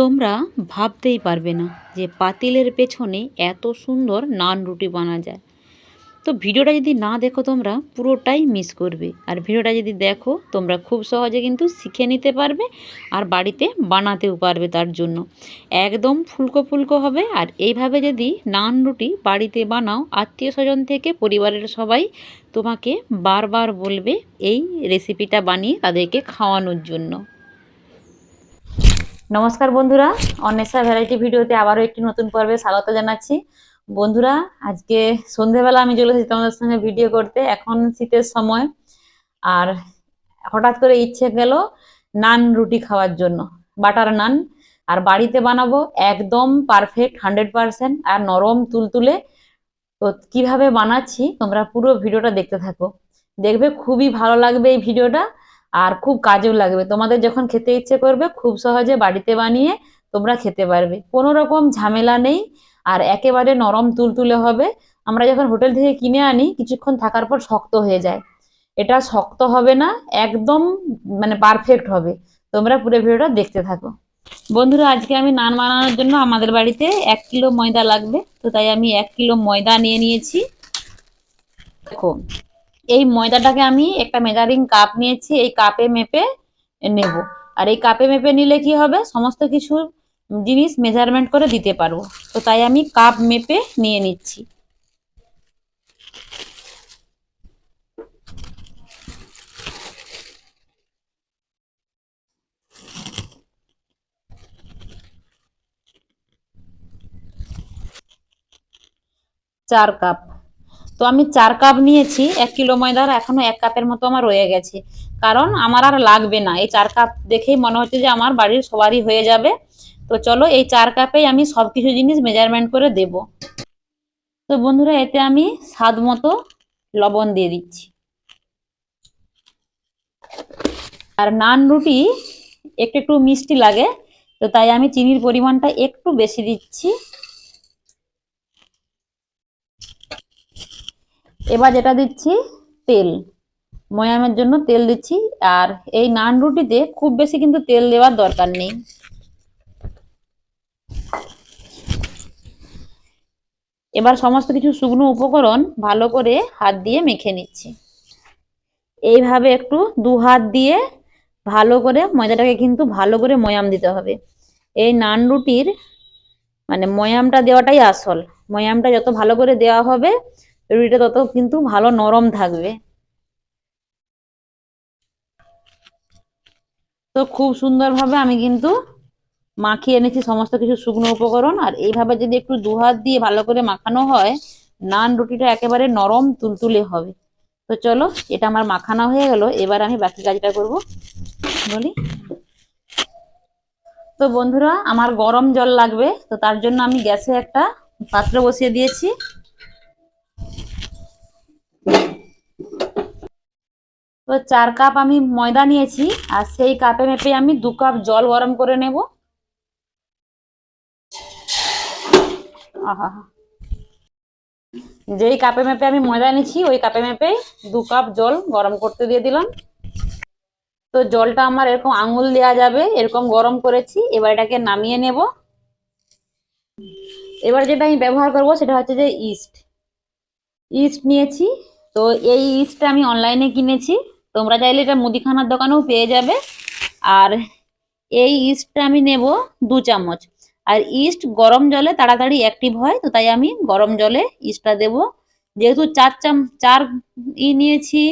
তোমরা ভাবতেই পারবে না যে পাতিলের পেছনে এত সুন্দর নান রুটি বানা যায়। তো ভিডিওটা যদি না দেখো তোমরা, পুরোটাই মিস করবে। আর ভিডিওটা যদি দেখো, তোমরা খুব সহজে কিন্তু শিখে নিতে পারবে আর বাড়িতে বানাতেও পারবে তার জন্য। একদম ফুলকো ফুলকো হবে। আর এইভাবে যদি নান রুটি বাড়িতে বানাও, আত্মীয় স্বজন থেকে পরিবারের সবাই তোমাকে বারবার বলবে, এই রেসিপিটা বানিয়ে তাদেরকে খাওয়ানোর জন্য। নমস্কার বন্ধুরা, অন্বেষা ভ্যারাইটি ভিডিওতে আবারও একটি নতুন পর্বে স্বাগত জানাচ্ছি। বন্ধুরা, আজকে সন্ধেবেলা আমি চলে তোমাদের সঙ্গে ভিডিও করতে। এখন শীতের সময়, আর হঠাৎ করে ইচ্ছে গেল নান রুটি খাওয়ার জন্য, বাটার নান। আর বাড়িতে বানাবো একদম পারফেক্ট হান্ড্রেড পারসেন্ট আর নরম তুলতুলে। তো কীভাবে বানাচ্ছি, তোমরা পুরো ভিডিওটা দেখতে থাকো। দেখবে খুবই ভালো লাগবে এই ভিডিওটা আর খুব কাজেও লাগবে। তোমাদের যখন খেতে ইচ্ছে করবে, খুব সহজে বাড়িতে বানিয়ে তোমরা খেতে পারবে। কোনো রকম ঝামেলা নেই। আর একেবারে নরম তুলতুলে হবে। আমরা যখন হোটেল থেকে কিনে আনি, কিছুক্ষণ থাকার পর শক্ত হয়ে যায়। এটা শক্ত হবে না, একদম মানে পারফেক্ট হবে। তোমরা পুরো ভিডিওটা দেখতে থাকো। বন্ধুরা, আজকে আমি নান বানানোর জন্য আমাদের বাড়িতে এক কিলো ময়দা লাগবে। তো তাই আমি এক কিলো ময়দা নিয়ে নিয়েছি। দেখো এই ময়দাটাকে আমি একটা মেজারিং কাপ নিয়েছি, এই কাপে মেপে নেব। আর এই কাপে মেপে নিলে কি হবে? সমস্ত কিছু জিনিস মেজারমেন্ট করে দিতে পারব। তো তাই আমি কাপ মেপে নিয়ে নিচ্ছি। চার কাপ তো আমি চার কাপ নিয়েছি, এক কিলো ময়দার, এখনও এক কাপের মতো আমার রয়ে গেছে। কারণ আমার আর লাগবে না, এই চার কাপ দেখেই মনে হচ্ছে যে আমার বাড়ির সবারই হয়ে যাবে। তো চলো এই চার কাপেই আমি সব কিছু জিনিস মেজারমেন্ট করে দেব। তো বন্ধুরা, এতে আমি স্বাদ মতো লবণ দিয়ে দিচ্ছি। আর নান রুটি একটু একটু মিষ্টি লাগে, তো তাই আমি চিনির পরিমাণটা একটু বেশি দিচ্ছি। এবার যেটা দিচ্ছি, তেল। ময়ামের জন্য তেল দিচ্ছি, আর এই নান রুটিতে খুব বেশি কিন্তু তেল দেওয়ার দরকার নেই। এবার সমস্ত কিছু শুকনো উপকরণ ভালো করে হাত দিয়ে মেখে নিচ্ছি। এইভাবে একটু দু হাত দিয়ে ভালো করে ময়দাটাকে কিন্তু ভালো করে ময়াম দিতে হবে। এই নান রুটির মানে ময়ামটা দেওয়াটাই আসল। ময়ামটা যত ভালো করে দেওয়া হবে রুটিটা তত কিন্তু ভালো নরম থাকবে। তো খুব সুন্দরভাবে আমি কিন্তু মাখিয়ে এনেছি সমস্ত কিছু শুকনো উপকরণ। আর এইভাবে যদি একটু দু হাত দিয়ে ভালো করে মাখানো হয়, নান রুটিটা একেবারে নরম তুলতুলে হবে। তো চলো, এটা আমার মাখানো হয়ে গেল, এবার আমি বাকি কাজটা করব। বলি? তো বন্ধুরা, আমার গরম জল লাগবে, তো তার জন্য আমি গ্যাসে একটা পাত্র বসিয়ে দিয়েছি। তো চার কাপ আমি ময়দা নিয়েছি, আর সেই কাপে মেপে আমি দু কাপ জল গরম করে নেব। আহা। যেই কাপে মেপে আমি ময়দা নিয়েছি ওই কাপে মেপে দু কাপ জল গরম করতে দিয়ে দিলাম। তো জলটা আমার এরকম আঙুল দেওয়া যাবে, এরকম গরম করেছি, এবার এটাকে নামিয়ে নেব। এবার যেটা আমি ব্যবহার করব সেটা হচ্ছে যে ইস্ট। ইস্ট নিয়েছি, তো এই ইস্টটা আমি অনলাইনে কিনেছি। তোমরা চাইলে এটা মুদিখানার দোকানেও পেয়ে যাবে। আর এই ইস্টটা আমি নেব দু চামচ। আর ইস্ট গরম জলে তাড়াতাড়ি অ্যাক্টিভ হয়, তো তাই আমি গরম জলে ইস্টটা দেব। যেহেতু চার চাম, চার ই নিয়েছি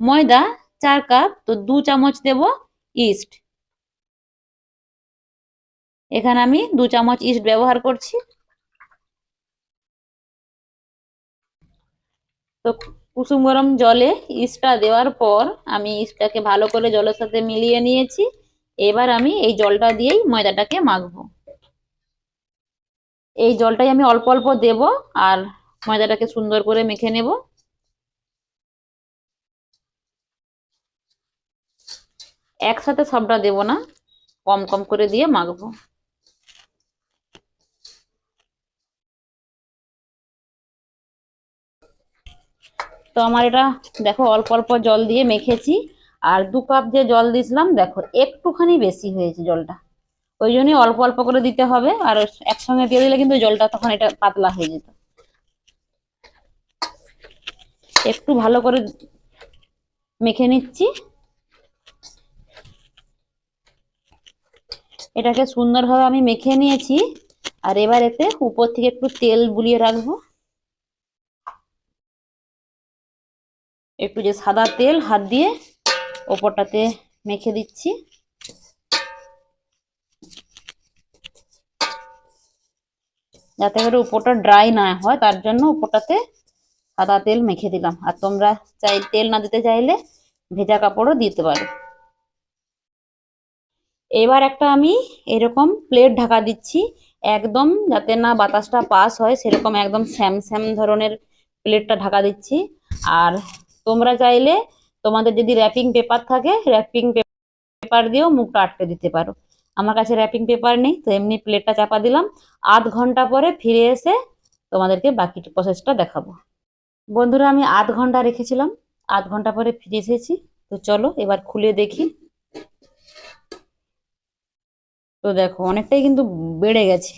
ময়দা, চার কাপ, তো দু চামচ দেব ইস্ট। এখানে আমি দু চামচ ইস্ট ব্যবহার করছি। তো কুসুম গরম জলে ইস্টটা দেওয়ার পর আমি ইস্টটাকে ভালো করে জলের সাথে মিলিয়ে নিয়েছি। এবার আমি এই জলটা দিয়েই ময়দাটাকে মাখবো। এই জলটাই আমি অল্প অল্প দেব আর ময়দাটাকে সুন্দর করে মেখে নেব। একসাথে সবটা দেব না, কম কম করে দিয়ে মাখবো। তো আমার এটা, দেখো, অল্প অল্প জল দিয়ে মেখেছি। আর দু কাপ যে জল দিয়েছিলাম, দেখো, একটুখানি বেশি হয়েছে জলটা। ওই জন্যই অল্প অল্প করে দিতে হবে। আর একসঙ্গে দিয়ে দিলে কিন্তু জলটা তখন এটা পাতলা হয়ে যেত। একটু ভালো করে মেখে নিচ্ছি। এটাকে সুন্দরভাবে আমি মেখে নিয়েছি। আর এবার এতে উপর থেকে একটু তেল বুলিয়ে রাখব। একটু যে সাদা তেল হাত দিয়ে ওপরটাতে মেখে দিচ্ছি। যাতে করে উপরটা ড্রাই না হয়, তার জন্য উপরটাতে সাদা তেল মেখে দিলাম। আর তোমরা চাই, তেল না দিতে চাইলে ভেজা কাপড়ও দিতে পারো। এবার একটা আমি এরকম প্লেট ঢাকা দিচ্ছি। একদম যাতে না বাতাসটা পাস হয়, সেরকম একদম স্যাম স্যাম ধরনের প্লেটটা ঢাকা দিচ্ছি। আর তোমরা চাইলে তোমাদের যদি র্যাপিং পেপার থাকে র্যাপিং পেপার দিয়েও মুখটা আটকে দিতে পারো। আমার কাছে র্যাপিং পেপার নেই, তো এমনি প্লেটটা চাপা দিলাম। আধ ঘণ্টা পরে ফিরে এসে তোমাদেরকে বাকি প্রসেসটা দেখাবো। বন্ধুরা, আমি আধ ঘণ্টা রেখেছিলাম, আধ ঘণ্টা পরে ফিরে এসেছি। তো চলো, এবার খুলে দেখি। তো দেখো, অনেকটাই কিন্তু বেড়ে গেছে।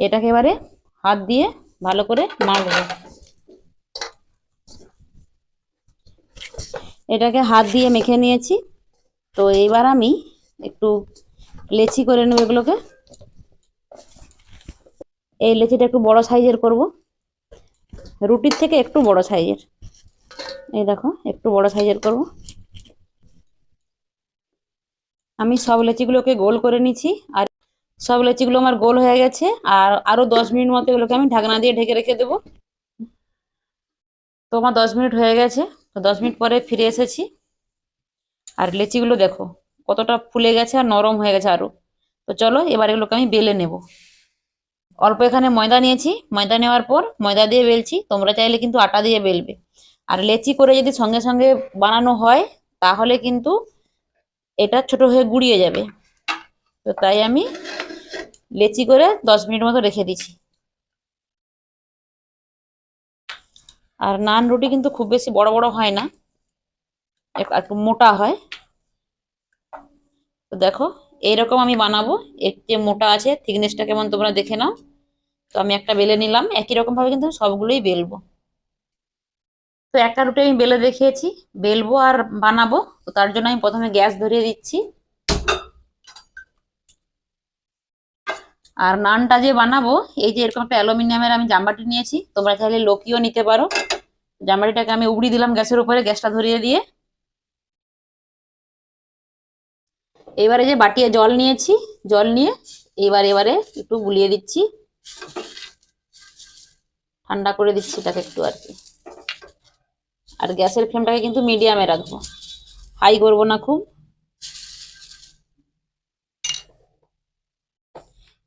এটাকে এবারে হাত দিয়ে ভালো করে মাখবো এটাকে হাত দিয়ে মেখে নিয়েছি। তো এইবার আমি একটু লেচি করে নেব এগুলোকে। এই লেচিটা একটু বড় সাইজের করব। রুটির থেকে একটু বড় সাইজের। এই দেখো, একটু বড় সাইজের করব। আমি সব লেচিগুলোকে গোল করে নিচ্ছি। আর সব লেচিগুলো আমার গোল হয়ে গেছে। আর আরও দশ মিনিট মতো এগুলোকে আমি ঢাকনা দিয়ে ঢেকে রেখে দেবো। তো আমার দশ মিনিট হয়ে গেছে। তো দশ মিনিট পরে ফিরে এসেছি। আর লেচিগুলো দেখো, কতটা ফুলে গেছে আর নরম হয়ে গেছে আরও তো চলো, এবার এগুলোকে আমি বেলে নেব। অল্প এখানে ময়দা নিয়েছি। ময়দা নেওয়ার পর ময়দা দিয়ে বেলছি। তোমরা চাইলে কিন্তু আটা দিয়ে বেলবে। আর লেচি করে যদি সঙ্গে সঙ্গে বানানো হয়, তাহলে কিন্তু এটা ছোট হয়ে গুড়িয়ে যাবে। তো তাই আমি লেচি করে দশ মিনিট মতো রেখে দিচ্ছি। আর নান রুটি কিন্তু খুব বেশি বড় বড় হয় না। এক- একটু মোটা হয়। তো দেখো, এইরকম আমি বানাবো। যে মোটা আছে, থিকনেসটা কেমন তোমরা দেখে নাও। তো আমি একটা বেলে নিলাম, একই রকম ভাবে কিন্তু সবগুলোই বেলবো। তো একটা রুটি আমি বেলে দেখিয়েছি, বেলবো আর বানাবো। তো তার জন্য আমি প্রথমে গ্যাস ধরিয়ে দিচ্ছি। আর নানটা যে বানাবো, এই যে এরকম একটা অ্যালুমিনিয়ামের আমি জামবাটি নিয়েছি, তোমরা চাইলে লোকিও নিতে পারো। জামবাটিটাকে আমি উবড়ি দিলাম গ্যাসের উপরে, গ্যাসটা ধরিয়ে দিয়ে। এবারে যে বাটিয়ে জল নিয়েছি, জল নিয়ে এবার এবারে একটু গুলিয়ে দিচ্ছি। ঠান্ডা করে দিচ্ছি এটাকে একটু আর কি। আর গ্যাসের ফ্লেমটাকে কিন্তু মিডিয়ামে রাখব। হাই করব না খুব।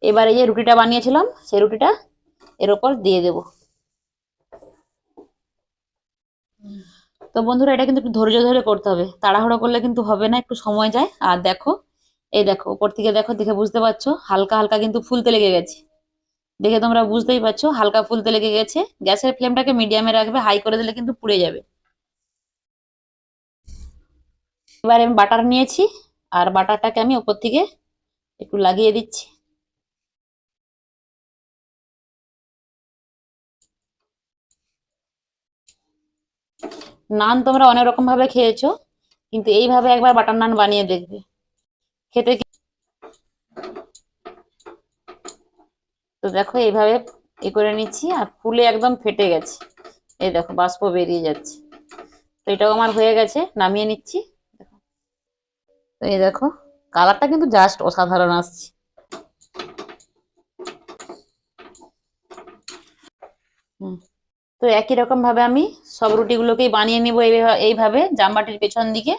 এবার এই যে রুটিটা বানিয়েছিলাম, সেই রুটিটা এর ওপর দিয়ে দেব। তো বন্ধুরা, এটা কিন্তু একটু ধৈর্য ধরে করতে হবে। তাড়াহুড়ো করলে কিন্তু হবে না, একটু সময় যায়। আর দেখো, এই দেখো, উপর থেকে দেখো, দেখে বুঝতে পারছ, হালকা হালকা কিন্তু ফুলতে লেগে গেছে। দেখে তোমরা বুঝতেই পারছ, হালকা ফুলতে লেগে গেছে। গ্যাসের ফ্লেমটাকে মিডিয়ামে রাখবে, হাই করে দিলে কিন্তু পুড়ে যাবে। এবার আমি বাটার নিয়েছি, আর বাটারটাকে আমি উপর থেকে একটু লাগিয়ে দিচ্ছি। নান তোমরা অনেক রকম ভাবে খেয়েছো, কিন্তু এইভাবে একবার বাটার নান বানিয়ে দেখবে। খেতে তো দেখো, এইভাবে এ করে নিচ্ছি, আর ফুলে একদম ফেটে গেছে। এই দেখো, বাষ্প বেরিয়ে যাচ্ছে। তো এটাও আমার হয়ে গেছে, নামিয়ে নিচ্ছি। তো এই দেখো, কালারটা কিন্তু জাস্ট অসাধারণ আসছে। হুম। তো একই রকম ভাবে আমি সব রুটিগুলোকেই বানিয়ে নিব এইভাবে জামবাটির পেছন দিকে।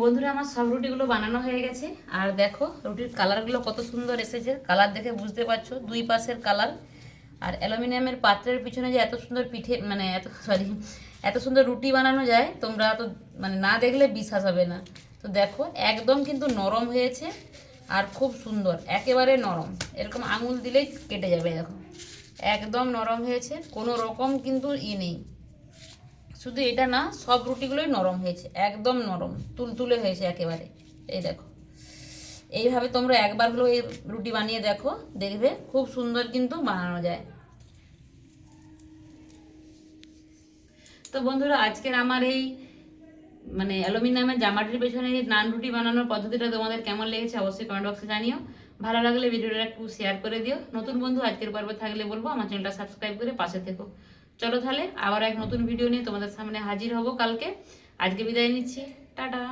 বন্ধুরা, আমার সব রুটিগুলো বানানো হয়ে গেছে। আর দেখো, রুটির কালারগুলো কত সুন্দর এসেছে। কালার দেখে বুঝতে পারছ, দুই পাশের কালার। আর অ্যালুমিনিয়ামের পাত্রের পিছনে যে এত সুন্দর পিঠে মানে এত সরি এত সুন্দর রুটি বানানো যায়, তোমরা তো মানে না দেখলে বিশ্বাস হবে না। তো দেখো, একদম কিন্তু নরম হয়েছে আর খুব সুন্দর, একেবারে নরম। এরকম আঙুল দিলেই কেটে যাবে, দেখো। একদম নরম হয়েছে, কোনো রকম কিন্তু ই নেই। শুধু এটা না, সব রুটিগুলোই নরম হয়েছে, একদম নরম, তুলতুলে হয়েছে একেবারে। এই দেখো। এইভাবে তোমরা একবার হলেও এই রুটি বানিয়ে দেখো, দেখবে খুব সুন্দর কিন্তু বানানো যায়। তো বন্ধুরা, আজকের আমার এই মানে অ্যালুমিনিয়ামের জামাটির পেছনে নান রুটি বানানোর পদ্ধতিটা তোমাদের কেমন লেগেছে অবশ্যই কমেন্ট বক্সে জানিও। ভালো লাগলে ভিডিওটা একটু শেয়ার করে দিও। নতুন বন্ধু আজকের পর্বে থাকলে বলব, আমার চ্যানেলটা সাবস্ক্রাইব করে পাশে থেকো। চলো তাহলে, আবার এক নতুন ভিডিও নিয়ে তোমাদের সামনে হাজির হব কালকে। আজকে বিদায় নিচ্ছি। টাটা।